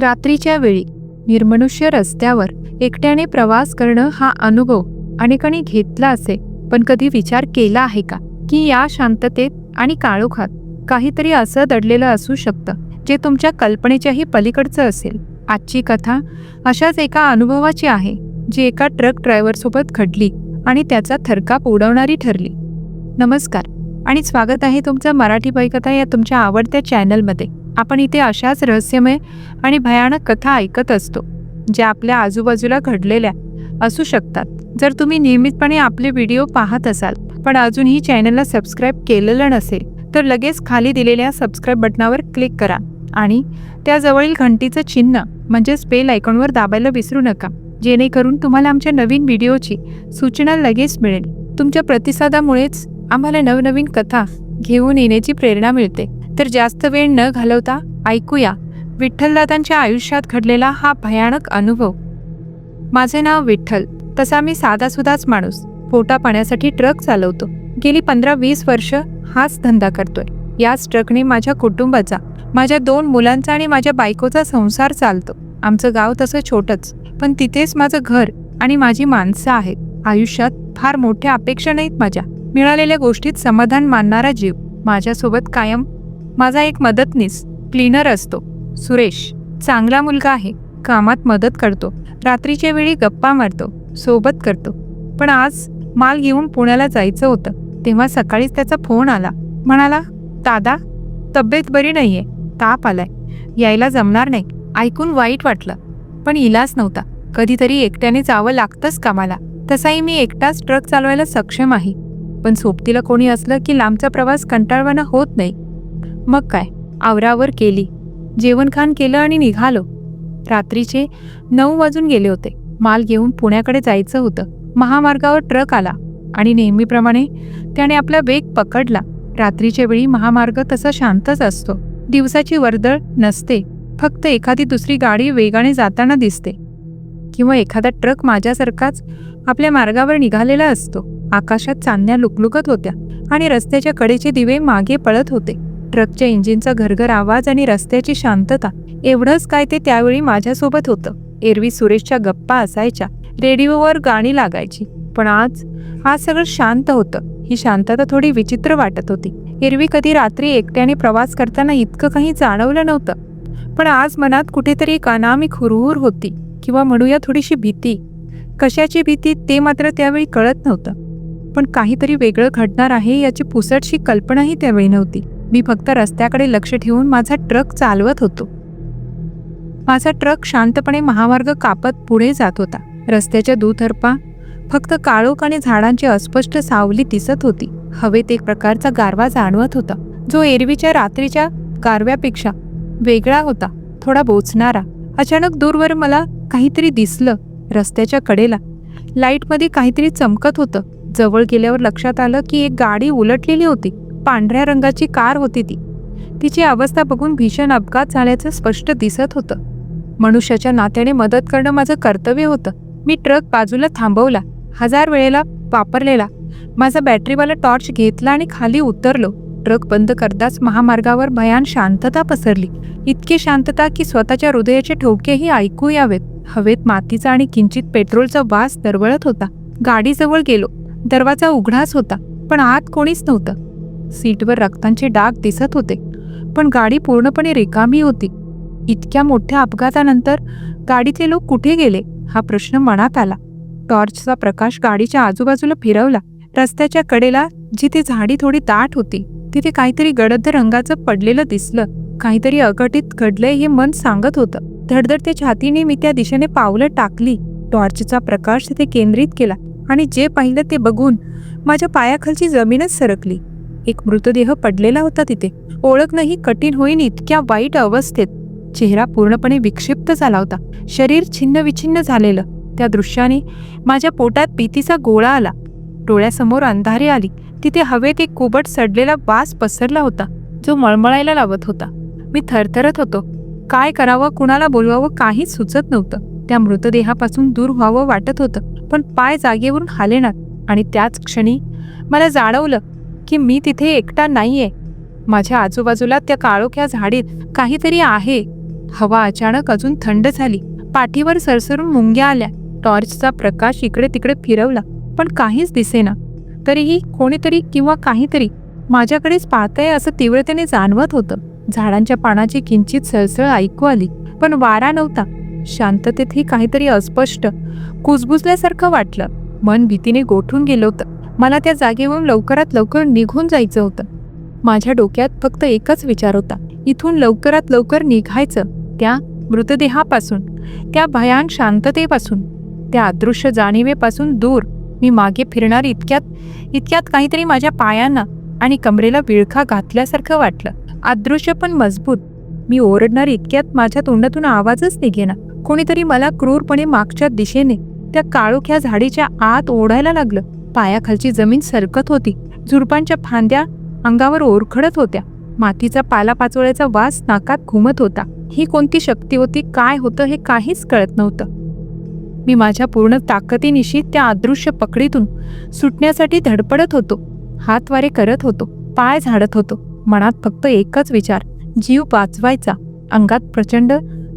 रात्रीच्या वेळी निर्मनुष्य रस्त्यावर एकट्याने प्रवास करणं हा अनुभव अनेकांनी घेतला असे पण कधी विचार केला आहे का? की या शांततेत आणि काळोखात काहीतरी असं दडलेलं असू शकतं जे तुमच्या कल्पनेच्याही पलीकडचं असेल. आजची कथा अशाच एका अनुभवाची आहे जी एका ट्रक ड्रायव्हरसोबत घडली आणि त्याचा थरकाप उडवणारी ठरली. नमस्कार आणि स्वागत आहे तुमचं मराठी बैकथा या तुमच्या आवडत्या चॅनलमध्ये. आपण इथे अशाच रहस्यमय आणि भयानक कथा ऐकत असतो ज्या आपल्या आजूबाजूला घडलेल्या असू शकतात. जर तुम्ही नियमितपणे आपले व्हिडिओ पाहत असाल पण अजूनही चॅनलला सबस्क्राईब केलेलं नसेल तर लगेच खाली दिलेल्या सबस्क्राईब बटनावर क्लिक करा आणि त्याजवळील घंटीचं चिन्ह म्हणजेच बेल आयकॉनवर दाबायला विसरू नका जेणेकरून तुम्हाला आमच्या नवीन व्हिडिओची सूचना लगेच मिळेल. तुमच्या प्रतिसादामुळेच आम्हाला नवनवीन कथा घेऊन येण्याची प्रेरणा मिळते. तर जास्त वेळ न घालवता ऐकूया. विठ्ठलदादांच्या आयुष्यात घडलेला हा भयानक अनुभव. माझे नाव विठ्ठल. तसा मी साधासुधाच माणूस. पोटा पाण्यासाठी ट्रक चालवतो. गेली पंधरा वीस वर्ष हाच धंदा करतोय. याच ट्रकने माझ्या कुटुंबाचा माझ्या दोन मुलांचा आणि माझ्या बायकोचा संसार चालतो. आमचं गाव तसं छोटंच पण तिथेच माझं घर आणि माझी माणसं आहेत. आयुष्यात फार मोठ्या अपेक्षा नाहीत माझ्या. मिळालेल्या गोष्टीत समाधान मानणारा जीव माझ्यासोबत कायम माझा एक मदतनीस क्लीनर असतो. सुरेश चांगला मुलगा आहे. कामात मदत करतो. रात्रीच्या वेळी गप्पा मारतो. सोबत करतो. पण आज माल घेऊन पुण्याला जायचं होतं. तेव्हा सकाळीच त्याचा फोन आला. म्हणाला दादा तब्येत बरी नाहीये. ताप आलाय. यायला जमणार नाही. ऐकून वाईट वाटलं. पण इलाज नव्हता. कधीतरी एकट्याने जावं लागतंच कामाला. तसाही मी एकटाच ट्रक चालवायला सक्षम आहे. पण सोबतीला कोणी असलं की लांबचा प्रवास कंटाळवाना होत नाही. मग काय? आवरावर केली. जेवणखान केलं आणि निघालो. रात्रीचे नऊ वाजून गेले होते. माल घेऊन पुण्याकडे जायचं होतं. महामार्गावर ट्रक आला आणि नेहमीप्रमाणे त्याने आपला वेग पकडला. रात्रीच्या वेळी महामार्ग तसा शांतच असतो. दिवसाची वर्दळ नसते. फक्त एखादी दुसरी गाडी वेगाने जाताना दिसते. किंवा एखादा ट्रक माझ्यासारखाच आपल्या मार्गावर निघालेला असतो. आकाशात चांदण्या लुकलुकत होत्या आणि रस्त्याच्या कडेचे दिवे मागे पळत होते. ट्रकच्या इंजिनचा घरघर आवाज आणि रस्त्याची शांतता एवढंच काय ते त्यावेळी माझ्यासोबत होतं. एरवी सुरेशच्या गप्पा असायच्या रेडिओवर गाणी लागायची. पण आज आज सगळं शांत होतं. ही शांतता थोडी विचित्र वाटत होती. एरवी कधी रात्री एकट्याने प्रवास करताना इतकं काही जाणवलं नव्हतं. पण आज मनात कुठेतरी एक अनामिक हुरहुर होती किंवा म्हणूया थोडीशी भीती. कशाची भीती ते मात्र त्यावेळी कळत नव्हतं. पण काहीतरी वेगळं घडणार आहे याची पुसटशी कल्पनाही त्यावेळी नव्हती. मी फक्त रस्त्याकडे लक्ष ठेवून माझा ट्रक चालवत होतो. माझा ट्रक शांतपणे महामार्ग कापत पुढे जात होता. रस्त्याच्या दुतर्फा फक्त काळोख आणि झाडांची अस्पष्ट सावली दिसत होती. हवेत एक प्रकारचा गारवा जाणवत होता. जो एरवीच्या रात्रीच्या गारव्यापेक्षा वेगळा होता थोडा बोचणारा. अचानक दूरवर मला काहीतरी दिसलं. रस्त्याच्या कडेला लाईटमध्ये काहीतरी चमकत होतं. जवळ गेल्यावर लक्षात आलं की एक गाडी उलटलेली होती. पांढऱ्या रंगाची कार होती ती. तिची अवस्था बघून भीषण अपघात झाल्याचं स्पष्ट दिसत होतं. मनुष्याच्या नात्याने मदत करणं माझं कर्तव्य होतं. मी ट्रक बाजूला थांबवला हजार वेळेला वापरलेला. माझा बॅटरीवाला टॉर्च घेतला आणि खाली उतरलो. ट्रक बंद करताच महामार्गावर भयान शांतता पसरली. इतकी शांतता की स्वतःच्या हृदयाचे ठोकेही ऐकू यावेत. हवेत मातीचा आणि किंचित पेट्रोलचा वास दरवळत होता. गाडीजवळ गेलो. दरवाजा उघडाच होता पण आत कोणीच नव्हतं. सीटवर रक्तांचे डाग दिसत होते पण गाडी पूर्णपणे रिकामी होती. इतक्या मोठ्या अपघातानंतर गाडीतले लोक कुठे गेले हा प्रश्न मनात आला. टॉर्चचा प्रकाश गाडीच्या आजूबाजूला फिरवला. रस्त्याच्या कडेला जिथे झाडी थोडी दाट होती तिथे काहीतरी गडद रंगाचं पडलेलं दिसलं. काहीतरी अघटित घडलंय हे मन सांगत होतं. धडधडत्या छातीने मी त्या दिशेने पावलं टाकली. टॉर्चचा प्रकाश तिथे केंद्रित केला आणि जे पाहिलं ते बघून माझ्या पायाखालची जमीनच सरकली. एक मृतदेह पडलेला होता तिथे. ओळखणंही कठीण होईन इतक्या वाईट अवस्थेत. चेहरा पूर्णपणे विक्षिप्त झाला होता. शरीर छिन्न विछिन्न झालेलं. त्या दृश्याने माझ्या पोटात भीतीचा गोळा आला. डोळ्यासमोर अंधारी आली. तिथे हवेत एक कुबट सडलेला वास पसरला होता जो मळमळायला लावत होता. मी थरथरत होतो. काय करावं कुणाला बोलवावं काहीच सुचत नव्हतं. त्या मृतदेहापासून दूर व्हावं वाटत होतं पण पाय जागेवरून हालेणार आणि त्याच क्षणी मला जाणवलं की मी तिथे एकटा नाहीये. माझ्या आजूबाजूला त्या काळोख्या झाडीत काहीतरी आहे. हवा अचानक अजून थंड झाली. पाठीवर सरसरून मुंग्या आल्या. टॉर्चचा प्रकाश इकडे तिकडे फिरवला पण काहीच दिसेना. तरीही कोणीतरी किंवा काहीतरी माझ्याकडेच पाहतंय असं तीव्रतेने जाणवत होतं. झाडांच्या पानाची किंचित सळसळ ऐकू आली पण वारा नव्हता. शांततेतही काहीतरी अस्पष्ट कुजबुजल्यासारखं वाटलं. मन भीतीने गोठून गेलं होतं. मला त्या जागेवरून लवकरात लवकर निघून जायचं होतं. माझ्या डोक्यात फक्त एकच विचार होता. इथून लवकरात लवकर निघायचं त्या मृतदेहापासून त्या भयान शांततेपासून त्या अदृश्य जाणीवेपासून दूर. मी मागे फिरणार इतक्यात इतक्यात काहीतरी माझ्या पायांना आणि कमरेला विळखा घातल्यासारखं वाटलं. अदृश्य पण मजबूत. मी ओरडणार इतक्यात माझ्या तोंडातून आवाजच निघेना. कोणीतरी मला क्रूरपणे मागच्या दिशेने त्या काळोख्या झाडीच्या आत ओढायला लागलं. पायाखालची जमीन सरकत होती. झुडपांच्या फांद्या अंगावर ओरखडत होत्या. मातीचा पालापाचोळ्याचा वास नाकात घुमत होता. ही कोणती शक्ती होती? काय होतं? हे काहीच कळत नव्हतं. मी माझ्या पूर्ण ताकदीनिशी त्या अदृश्य पकडीतून सुटण्यासाठी धडपडत होतो. हातवारे करत होतो. पाय झाडत होतो. मनात फक्त एकच विचार. जीव वाचवायचा. अंगात प्रचंड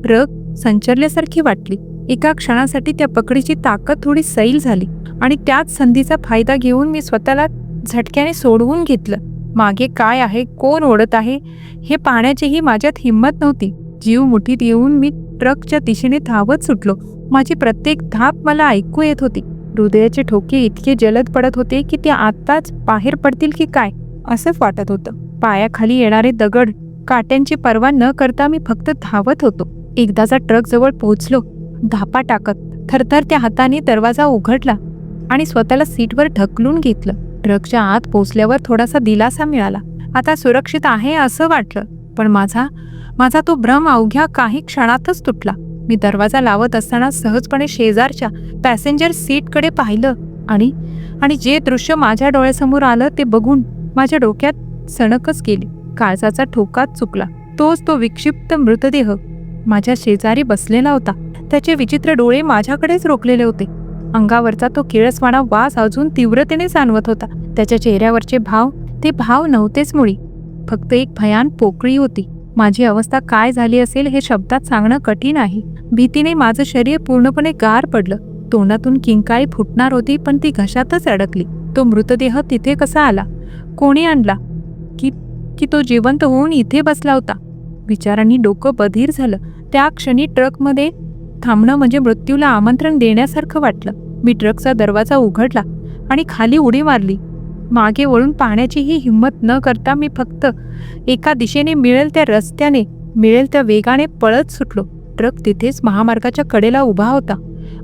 रग संचरल्यासारखी वाटली. एका क्षणासाठी त्या पकडीची ताकद थोडी सैल झाली आणि त्याच संधीचा फायदा घेऊन मी स्वतःला झटक्याने सोडवून घेतलं. मागे काय आहे कोण ओढत आहे हे पाहण्याचीही माझ्यात हिंमत नव्हती. जीव मुठीत येऊन मी ट्रकच्या दिशेने धावत सुटलो. माझी प्रत्येक धाप मला ऐकू येत होती. हृदयाचे ठोके इतके जलद पडत होते की ते आत्ताच बाहेर पडतील की काय असंच वाटत होतं. पायाखाली येणारे दगड काट्यांची पर्वा न करता मी फक्त धावत होतो. एकदाचा ट्रक जवळ पोहोचलो. धापा टाकत थरथर त्या हाताने दरवाजा उघडला आणि स्वतःला सीटवर ढकलून घेतलं. ट्रकच्या आत पोचल्यावर थोडासा दिलासा मिळाला. आता सुरक्षित आहे असं वाटलं पण माझा माझा तो भ्रम अवघ्या काही क्षणातच तुटला. मी दरवाजा लावत असताना सहजपणे शेजारच्या पॅसेंजर सीटकडे पाहिलं आणि आणि जे दृश्य माझ्या डोळ्यासमोर आलं ते बघून माझ्या डोक्यात सणकच गेली. काळजाचा ठोकाच चुकला. तोच तो विक्षिप्त मृतदेह. माझ्या शेजारी बसलेला होता. त्याचे विचित्र डोळे माझ्याकडेच रोखलेले होते. अंगावरचा तो किळसवाणा वास अजून तीव्रतेने जाणवत होता. त्याच्या चेहऱ्यावरचे भाव ते भाव नव्हतेच मुळी. फक्त एक भयान पोकळी होती. माझी अवस्था काय झाली असेल हे शब्दात सांगणं कठीण आहे. भीतीने माझं शरीर पूर्णपणे गार पडलं. तोंडातून किंकाळी फुटणार होती पण ती घशातच अडकली. तो मृतदेह तिथे कसा आला? कोणी आणला? की की तो जिवंत होऊन इथे बसला होता? विचारांनी डोकं बधीर झालं. त्या क्षणी ट्रकमध्ये थांबणं म्हणजे मृत्यूला आमंत्रण देण्यासारखं वाटलं. मी ट्रकचा दरवाजा उघडला आणि खाली उडी मारली. मागे वळून पाहण्याचीही हिंमत न करता मी फक्त एका दिशेने मिळेल त्या रस्त्याने मिळेल त्या वेगाने पळत सुटलो. ट्रक तिथेच महामार्गाच्या कडेला उभा होता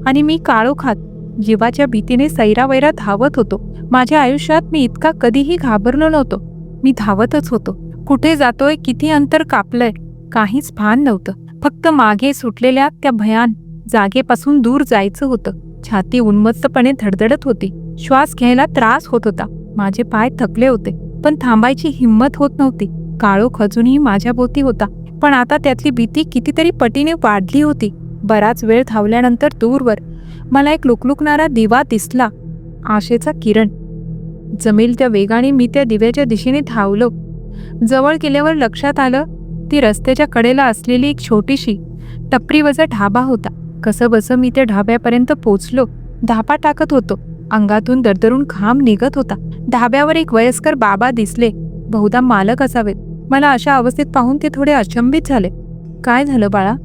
आणि मी काळोखात जीवाच्या भीतीने सैरावैरा धावत होतो. माझ्या आयुष्यात मी इतका कधीही घाबरलो नव्हतो. मी धावतच होतो. कुठे जातोय किती अंतर कापलंय काहीच भान नव्हतं. फक्त मागे सुटलेल्या त्या भयान जागेपासून दूर जायचं होतं. छाती उन्मत्तपणे धडधडत होती. श्वास घ्यायला त्रास होत होता. माझे पाय थकले होते पण थांबायची हिंमत होत नव्हती. काळोख अजूनही माझ्या भोवती होता. पण आता त्यातली भीती कितीतरी पटीने वाढली होती. बराच वेळ धावल्यानंतर दूरवर मला एक लुकलुकणारा दिवा दिसला. आशेचा किरण. जमेल त्या वेगाने मी त्या दिव्याच्या दिशेने धावलो. जवळ गेल्यावर लक्षात आलं ती रस्त्याच्या कडेला असलेली एक छोटीशी टपरीवजा ढाबा होता. कसं बसं मी त्या ढाब्यापर्यंत पोचलो. धापा टाकत होतो. अंगातून दरदरून घाम निघत होता. ढाब्यावर एक वयस्कर बाबा दिसले. बहुधा मालक असावेत मला अशा अवस्थेत पाहून ते थोडे अचंबित झाले. काय झालं बाळा?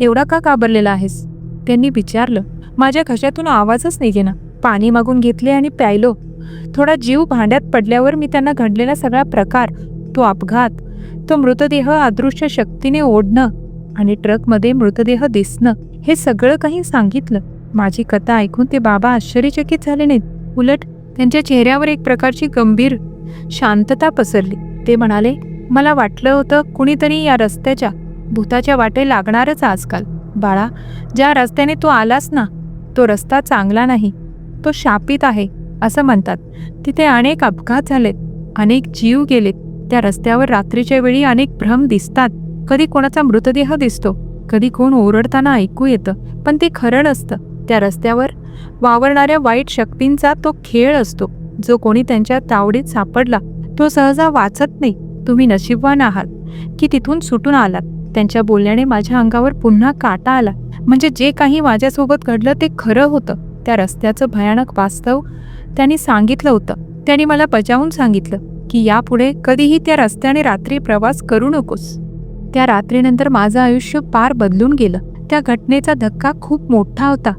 एवढा का काबरलेला आहेस? त्यांनी विचारलं. माझ्या घशातून आवाजच नाही निघेना. पाणी मागून घेतले आणि प्यायलो. थोडा जीव भांड्यात पडल्यावर मी त्यांना घडलेला सगळा प्रकार तो अपघात तो मृतदेह अदृश्य शक्तीने ओढणं आणि ट्रकमध्ये मृतदेह दिसणं हे सगळं काही सांगितलं. माझी कथा ऐकून ते बाबा आश्चर्यचकित झाले नाहीत. उलट त्यांच्या चेहऱ्यावर एक प्रकारची गंभीर शांतता पसरली. ते म्हणाले मला वाटलं होतं कुणीतरी या रस्त्याच्या भूताच्या वाटे लागणारच आजकाल. बाळा ज्या रस्त्याने तू आलास ना तो रस्ता चांगला नाही. तो शापित आहे असं म्हणतात. तिथे अनेक अपघात झालेत अनेक जीव गेलेत. त्या रस्त्यावर रात्रीच्या वेळी अनेक भ्रम दिसतात. कधी कोणाचा मृतदेह दिसतो कधी कोण ओरडताना ऐकू येतं पण ते खरं नसतं. त्या रस्त्यावर वावरणाऱ्या वाईट शक्तींचा तो खेळ असतो. जो कोणी त्यांच्या तावडीत सापडला तो सहजा वाचत नाही. तुम्ही नशीबवान आहात की तिथून सुटून आलात. त्यांच्या बोलण्याने माझ्या अंगावर पुन्हा काटा आला. म्हणजे जे काही माझ्यासोबत घडलं ते खरं होतं. त्या रस्त्याचं भयानक वास्तव त्यांनी सांगितलं होतं. त्यांनी मला बजावून सांगितलं. की यापुढे कधीही त्या रस्त्याने रात्री प्रवास करू नकोस. त्या रात्रीनंतर माझं आयुष्य पार बदलून गेलं. त्या घटनेचा धक्का खूप मोठा होता.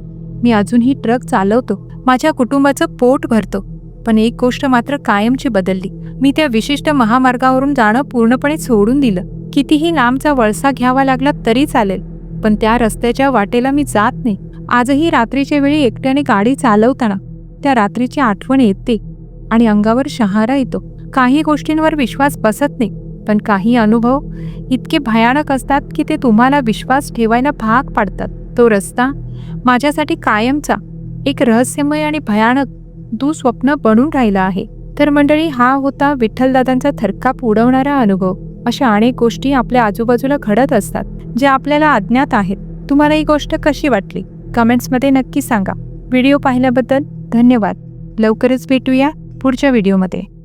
मी अजूनही ट्रक चालवतो. माझ्या कुटुंबाचं पोट भरतो. पण एक गोष्ट मात्र कायमची बदलली. मी त्या विशिष्ट महामार्गावरून जाणं पूर्णपणे सोडून दिलं. कितीही लांबचा वळसा घ्यावा लागला तरी चालेल. पण त्या रस्त्याच्या वाटेला मी जात नाही. आजही रात्रीच्या वेळी एकट्याने गाडी चालवताना त्या रात्रीची आठवण येते आणि अंगावर शहारा येतो. काही गोष्टींवर विश्वास बसत नाही. पण काही अनुभव इतके भयानक असतात की ते तुम्हाला विश्वास ठेवायला भाग पाडतात. तो रस्ता माझ्यासाठी कायमचा एक रहस्यमय आणि भयानक दुःस्वप्न बनून राहिला आहे. तर मंडळी हा होता विठ्ठलदादांचा थरकाप उडवणारा अनुभव. अशा अनेक गोष्टी आपल्या आजूबाजूला घडत असतात जे आपल्याला अज्ञात आहेत. तुम्हाला ही गोष्ट कशी वाटली? कमेंट्समध्ये नक्की सांगा. व्हिडिओ पाहिल्याबद्दल धन्यवाद. लवकरच भेटूया पुढच्या व्हिडिओमध्ये.